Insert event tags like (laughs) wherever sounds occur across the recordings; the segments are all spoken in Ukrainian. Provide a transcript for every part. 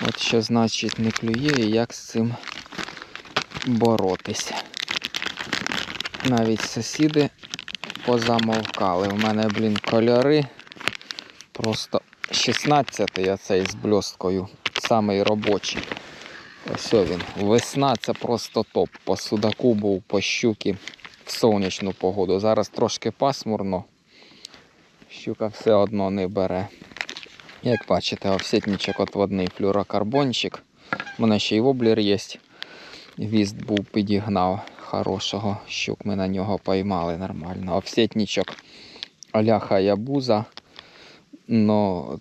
От що значить не клює і як з цим боротися. Навіть сусіди позамовкали. У мене, блін, кольори. Просто 16-й оцей з бльосткою. Самий робочий. Ось він. Весна це просто топ. По судаку був, по щуки в сонячну погоду. Зараз трошки пасмурно. Щука все одно не бере. Як бачите, овсетничок отводний флюрокарбончик. У мене ще й воблер є. Віст був підігнав хорошого. Щук ми на нього поймали нормально. Овсетничок а-ля Хаябуза. Но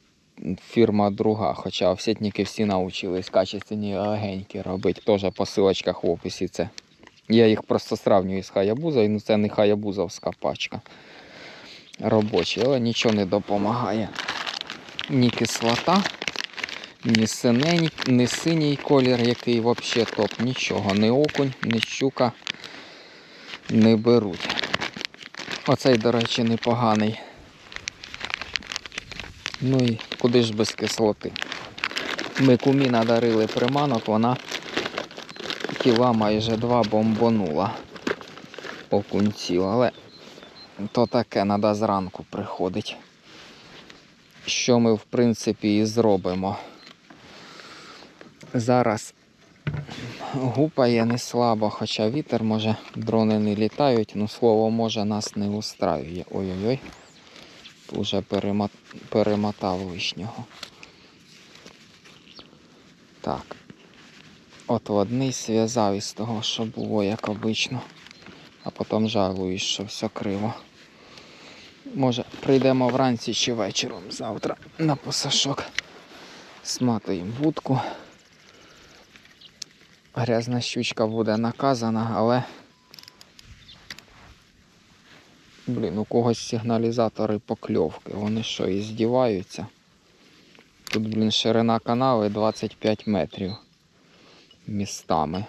фірма друга, хоча овсетники всі навчились качественні легенькі робити. Теж по силочках в описі це. Я їх просто сравнюю з Хаябузою, ну це не Хаябузовська пачка. Робочі, але нічого не допомагає. Ні кислота, ні синень, ні синій колір, який взагалі топ. Нічого, ні окунь, ні щука не беруть. Оцей, до речі, непоганий. Ну і куди ж без кислоти? Ми кумі надарили приманок, вона кіла майже два бомбонула окунців, але то таке треба зранку приходить. Що ми в принципі і зробимо. Зараз гупає не слабо, хоча вітер може, дрони не літають, ну слово може нас не устраює. Ой-ой-ой. Перема... перемотав лишнього. Так. От одний зв'язав із того, що було, як обично. А потім жалуюсь, що все криво. Може, прийдемо вранці чи вечором завтра на посашок. Сматуємо вудку. Грязна щучка буде наказана, але. Блін, у когось сигналізатори покльовки. Вони що, і здіваються? Тут, блін, ширина канави 25 метрів містами.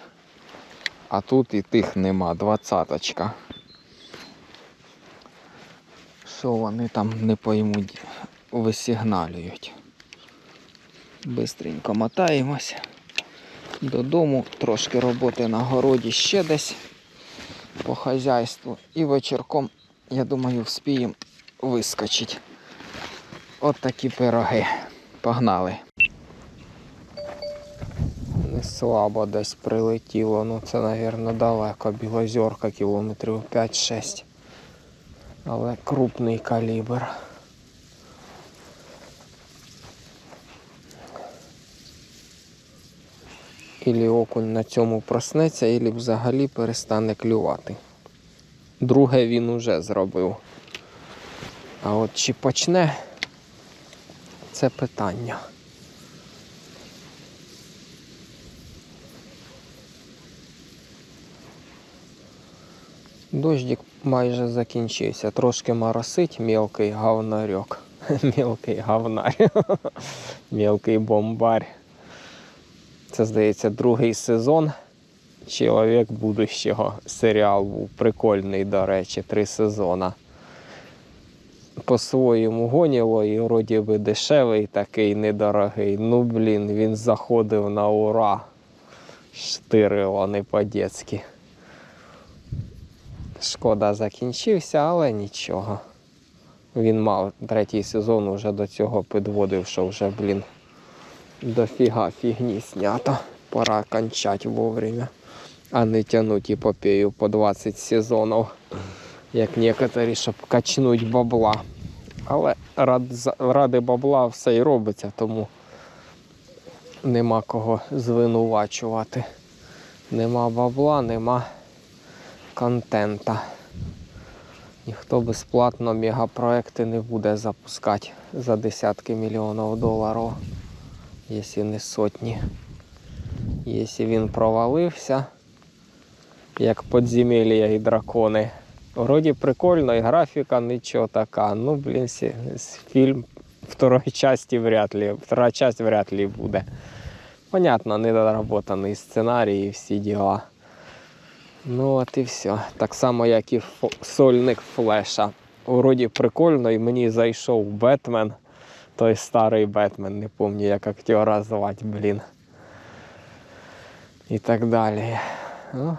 А тут і тих нема, двадцяточка. Що вони там не поймуть, висигналюють. Бистренько мотаємось. Додому трошки роботи на городі ще десь по хазяйству. І вечірком, я думаю, вспіємо вискочити. От такі пироги. Погнали. Не слабо десь прилетіло, ну це, мабуть, далеко, білозерка кілометрів 5-6. Але крупний калібр. Ілі окунь на цьому проснеться, ілі взагалі перестане клювати. Друге він уже зробив. А от чи почне, це питання. Дождик майже закінчився. Трошки моросить мілкий (laughs) говнарьок. (laughs) Мілкий говнар. Мілкий бомбар. Це, здається, другий сезон. Чоловік будущого серіал був прикольний, до речі, три сезона. По-своєму гоніло і вроді би дешевий, такий недорогий. Ну, блін, він заходив на ура. Штирило не по-дєцьки. Шкода закінчився, але нічого. Він мав третій сезон уже до цього підводив, що вже, блін, дофіга фігні снято. Пора кончать вовремя, а не тянуть епопею по 20 сезонів, як некоторі, щоб качнуть бабла. Але ради бабла все й робиться, тому нема кого звинувачувати. Нема бабла, нема контента. Ніхто безплатно мегапроекти не буде запускати за десятки мільйонів доларів, якщо не сотні. Якщо він провалився, як подземелля і дракони. Вроді прикольно, і графіка нічого така. Ну, блін, фільм второї часті вряд ли, втора часть вряд ли буде. Понятно, недоработаний сценарій і всі діла. Ну от і все. Так само, як і сольник флеша. Вроді прикольно, і мені зайшов Бетмен. той старий Бетмен, не пам'ятаю, як актера звати, блін. І так далі. Ну,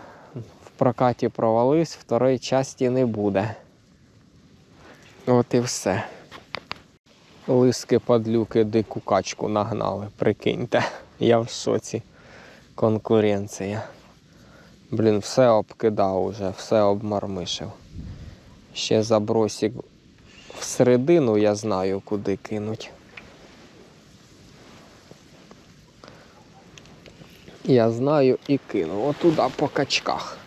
в прокаті провалився, второї часті не буде. От і все. Лиски падлюки дику качку нагнали, прикиньте. Я в шоці. Конкуренція. Блін, все обкидав уже, все обмармишив. Ще забросик всередину я знаю, куди кинуть. Я знаю і кину. Отуда по качках.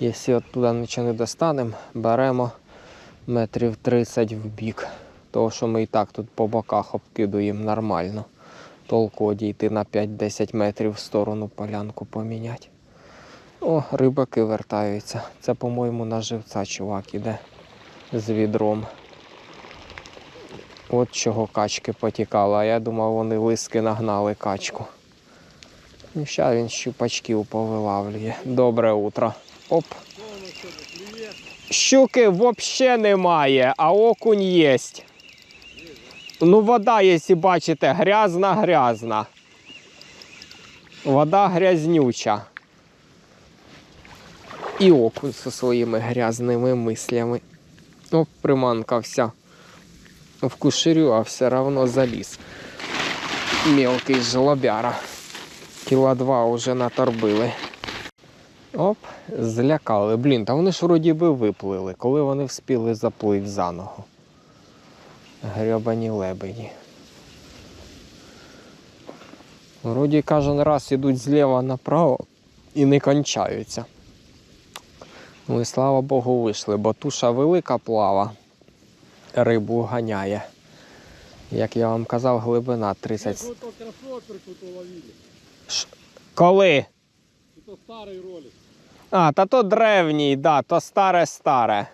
Якщо от туди нічого не достанемо, беремо метрів 30 в бік. Того, що ми і так тут по боках обкидуємо нормально. Толку одійти на 5-10 метрів в сторону полянку поміняти. О, рибаки вертаються. Це, по-моєму, на живця чувак іде з відром. От чого качки потікали, а я думав, вони лиски нагнали качку. І ще він щупачків повилавлює. Добре утро. Оп. Щуки взагалі немає, а окунь є. Ну, вода, якщо бачите, грязна-грязна. Вода грязнюча. І окунь зі своїми грязними мислями. Оп, приманка вся в кушерю, а все равно заліз. Мелкий жлобяра. Кіла два вже наторбили. Оп, злякали. Блін, та вони ж вроді би виплили, коли вони вспіли заплив за ногу. Гребані лебеді. Вроді кожен раз ідуть зліва направо і не кончаються. Ну і слава Богу, вийшли, бо туша велика плава, рибу ганяє. Як я вам казав, глибина 30. Вот то кроссовер тут уловили. Коли? Это старый ролик. А, та то древній, да, то старе-старе.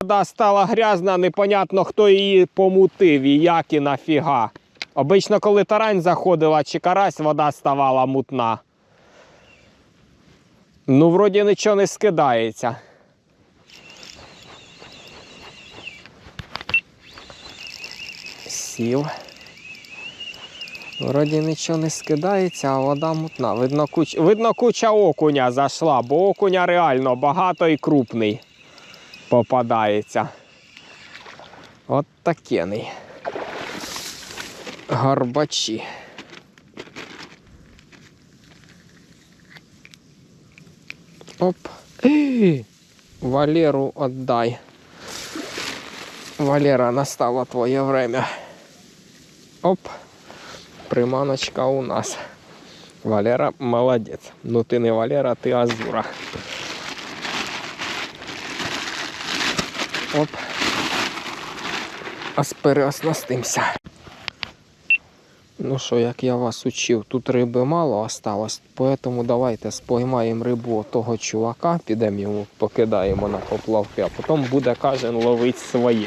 Вода стала грязна, непонятно, хто її помутив і як і нафіга. Обично, коли тарань заходила чи карась, вода ставала мутна. Ну, вроді нічого не скидається. Сів. Вроді нічого не скидається, а вода мутна. Видно, куч... Видно, куча окуня зайшла, бо окуня реально багато і крупний попадається. От такений. Гарбачі. Оп. Ей, Валеру отдай. Валера, настало твоє время. Оп. Приманочка у нас. Валера молодець. Ну ти не Валера, ти Азура. Оп. Ас переоснастимся. Ну що, як я вас учив, тут риби мало осталось, поэтому давайте споймаємо рибу того чувака, підемо йому, покидаємо на поплавки, а потім буде кожен ловити своє.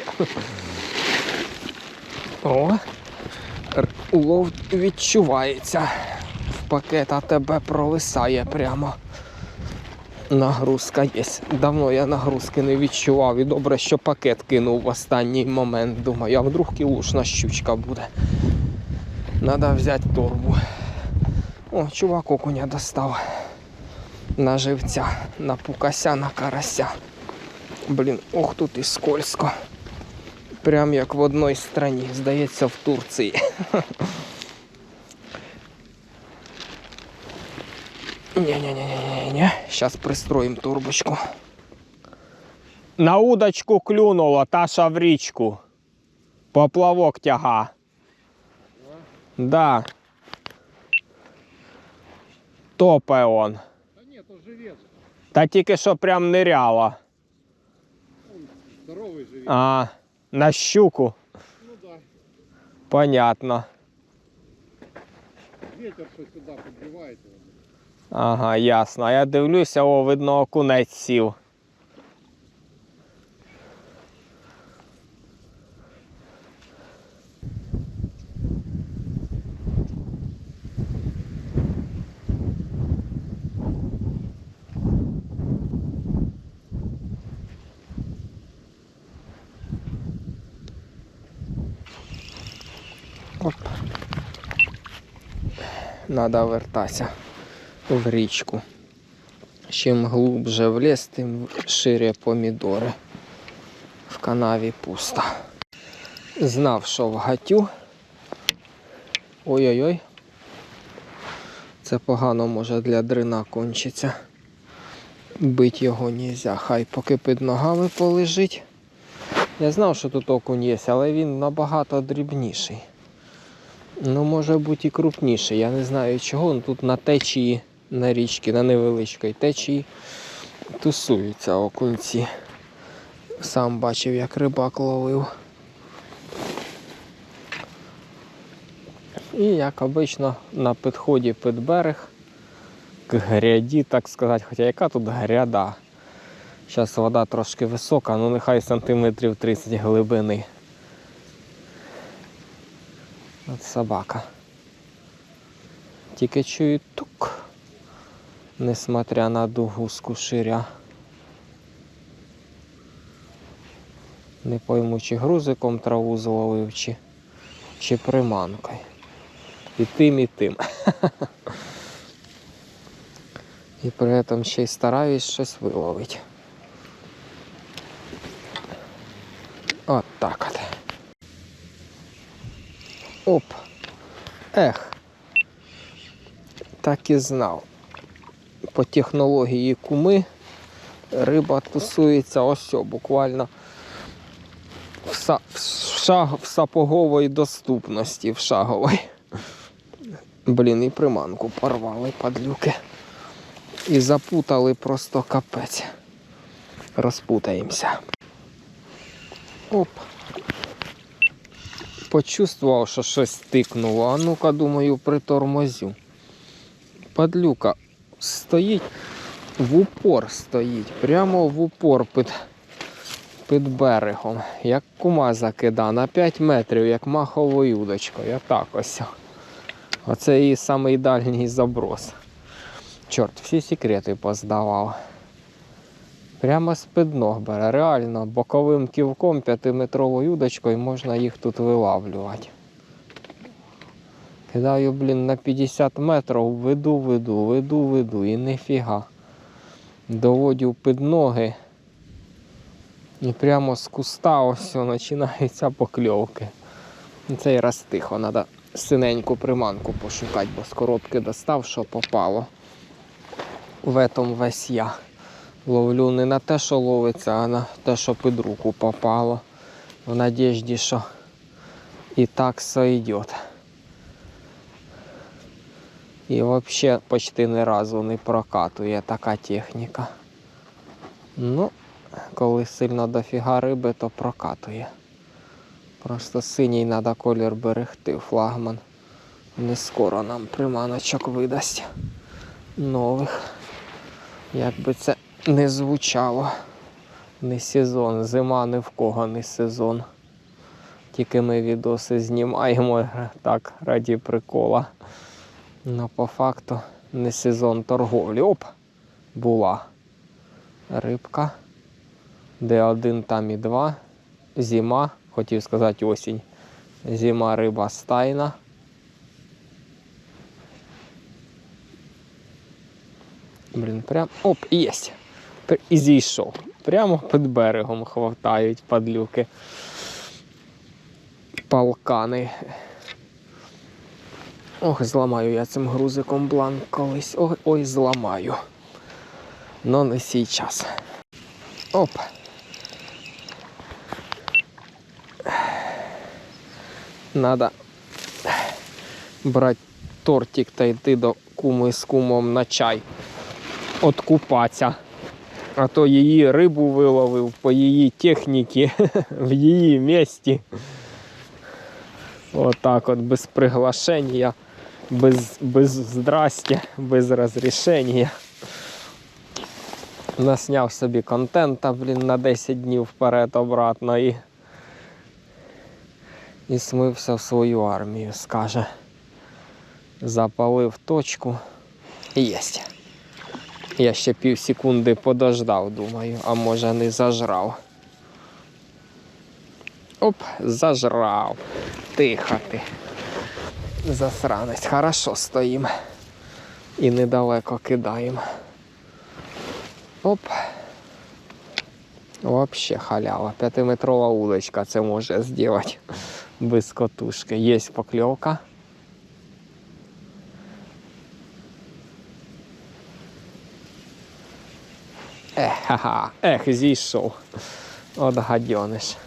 О, улов відчувається. В пакет а тебе провисає прямо. Нагрузка є. Давно я нагрузки не відчував. І добре, що пакет кинув в останній момент. Думаю, а вдруг кілушна щучка буде. Надо взяти торбу. О, чувак окуня достав. На живця, на пукася, на карася. Блін, ох тут і скользко. Прям як в одній страні, здається, в Турції. (laughs) Не-не-не-не-не. Сейчас пристроим турбочку. На удочку клюнуло, Таша в річку. Поплавок тяга. Да. Топе он. Да нет, он живец. Та тільки що прям ниряла. Он здоровый живец. А, на щуку. Ну да. Понятно. Ветер что сюда подбивает его. Ага, ясно. А я дивлюся, о, видно, окунець сів. Оп. Надо вертатися в річку. Чим глубже в ліс, тим шире помідори. В канаві пусто. Знав, що в гатю. Ой-ой-ой. Це погано може для дрина кончиться. Бить його нельзя. Хай поки під ногами полежить. Я знав, що тут окунь є, але він набагато дрібніший. Ну, може бути і крупніший. Я не знаю чого. Ну, Тут на течії, на річці, на невеличкій течії тусуються окунці. Сам бачив, як рибак ловив. І як обично на підході під берег к гряді, так сказати, хоча яка тут гряда. Зараз вода трошки висока, ну нехай сантиметрів 30 глибини. От собака. Тільки чую тук, несмотря на дугу з куширя. Не пойму, чи грузиком траву зловив, чи, чи приманкою. І тим, і тим. І при цьому ще й стараюсь щось виловити. От так от. Оп. Ех. Так і знав. По технології куми риба тусується ось о, буквально в, са, в, шаг, в сапоговій доступності, в шаговій. Блін, і приманку порвали падлюки. І запутали просто капець. Розпутаємося. Оп. Почувствував, що щось тикнуло. А ну-ка, думаю, притормозю. Падлюка стоїть, в упор стоїть, прямо в упор під, під берегом. Як кума закида на 5 метрів, як маховою удочкою. Так ось. Оце її самий дальній заброс. Чорт, всі секрети поздавав. Прямо з-під ног бере. Реально, боковим ківком п'ятиметровою удочкою можна їх тут вилавлювати. Кидаю, блін, на 50 метрів, веду, веду, веду, веду і ніфіга. Доводю під ноги. І прямо з куста ось починаються покльовки. Цей раз тихо, треба синеньку приманку пошукати, бо з коробки достав, що попало. В этом весь я. Ловлю не на те, що ловиться, а на те, що під руку попало. В надіжді, що і так сойдет. І взагалі почти ні разу не прокатує така техніка. Ну, коли сильно дофіга риби, то прокатує. Просто синій треба колір берегти, флагман. Не скоро нам приманочок видасть нових. Як би це не звучало. Не сезон, зима ні в кого не сезон. Тільки ми відоси знімаємо (laughs) так раді прикола. Ну, по факту не сезон торговлі. Оп! Була рибка. Де один, там і два. Зима, хотів сказати осінь. Зима риба стайна. Блін, прям. Оп, єсть. І зійшов. Прямо під берегом хватають падлюки. Палкани. Ох, зламаю я цим грузиком бланк колись. Ой, ой, зламаю. Но не сейчас. Оп. Надо брати тортик та йти до куми з кумом на чай. Откупатися. А то її рибу виловив по її техніці, (laughs) в її місті. Отак от без приглашення, без, без здрастя, без розрішення. Насняв собі контента, блін, на 10 днів вперед обратно і, і смився в свою армію, скаже. Запалив точку. Єсть. Я ще пів секунди подождав, думаю, а може не зажрав. Оп, зажрав. Тихо ти. Засранець, хорошо стоїмо. І недалеко кидаємо. Оп. Вообще халява. П'ятиметрова удочка це може зробити без котушки. Є покльовка. Ех, ха-ха, ех, зійшов. От гадьониш.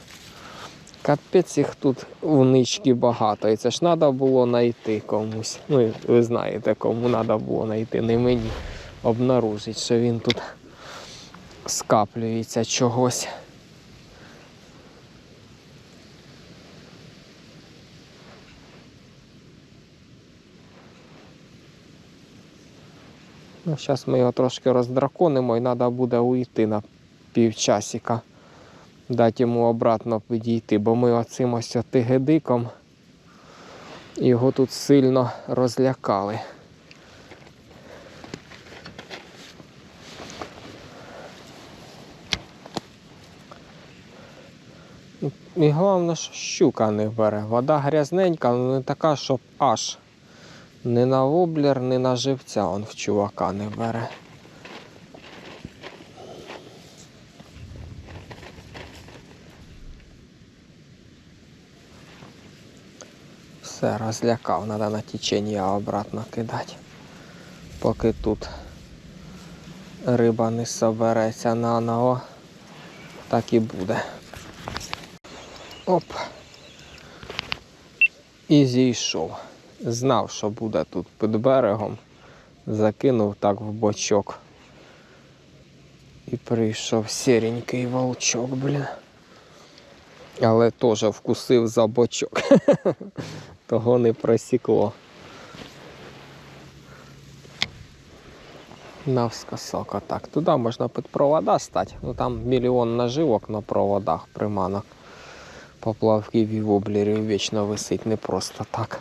Капець їх тут унички багато. І це ж треба було знайти комусь. Ну, ви знаєте, кому треба було знайти, не мені. Обнаружить, що він тут скаплюється чогось. Ну, зараз ми його трошки роздраконимо і треба буде уйти на півчасика. Дати йому обратно підійти, бо ми оцим ось тигедиком його тут сильно розлякали. І головне, що щука не бере. Вода грязненька, але не така, щоб аж. Не на воблер, не на живця он в чувака не бере. Все, розлякав, треба на течення обратно кидати. Поки тут риба не собереться наново, так і буде. Оп. І зійшов. Знав, що буде тут під берегом. Закинув так в бочок. І прийшов сіренький волчок, блін. Але теж вкусив за бочок. (laughs) Того не просікло. Навскосок так. Туди можна під провода стати. Ну там мільйон наживок на проводах приманок. Поплавків і воблерів вічно висить не просто так.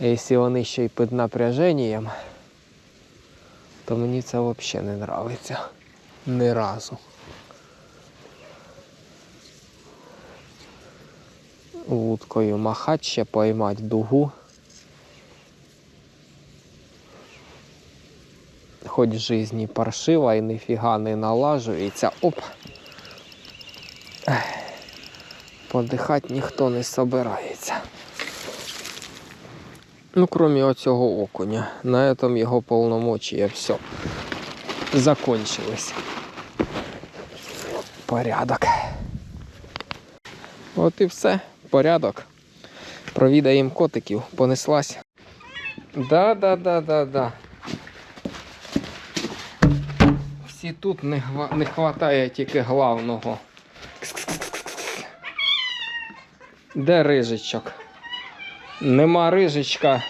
А якщо вони ще й під напряженням, то мені це взагалі не подобається. Ні разу. Вудкою махать ще поймати дугу. Хоч в житті паршива і ніфіга не налажується. Оп. Подихати ніхто не собирається. Ну, кроме оцього окуня. На этом його полномочия все. Закончились. Порядок. От і все. Порядок. Провідаємо котиків. Понеслась. Да, да, да, да, да. Всі тут не, гва... не хватає тільки главного. Де рижичок? Нема рижичка,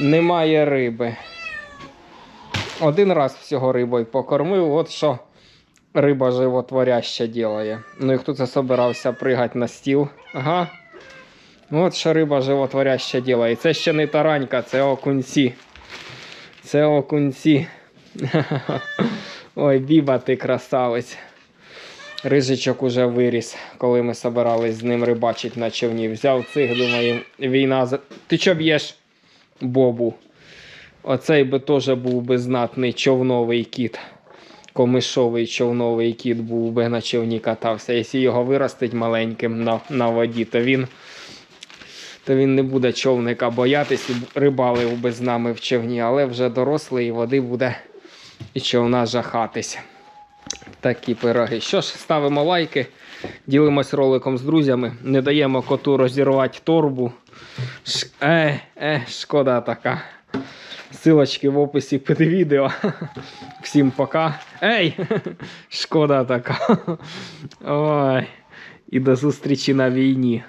немає риби. Один раз всього рибою покормив, от що риба животворяща ділає. Ну і хто це собирався пригати на стіл? Ага. От що риба животворяща ділає. Це ще не таранька, це окунці. Це окунці. (laughs) Ой, біба ти красавець. Рижичок уже виріс, коли ми собирались з ним рибачити на човні. Взяв цих, думаю, війна. за- Ти що б'єш бобу? Оцей би теж був би знатний човновий кіт. Комишовий човновий кіт був би на човні катався. Якщо його виростить маленьким на, на воді, то він, то він не буде човника боятись і рибалив би з нами в човні, але вже дорослий і води буде і човна жахатись. Такі пироги. Що ж, ставимо лайки, ділимось роликом з друзями, не даємо коту розірвати торбу. Ш... Е, е, шкода така. Силочки в описі під відео. Всім пока. Ей! Шкода така. Ой. І до зустрічі на війні.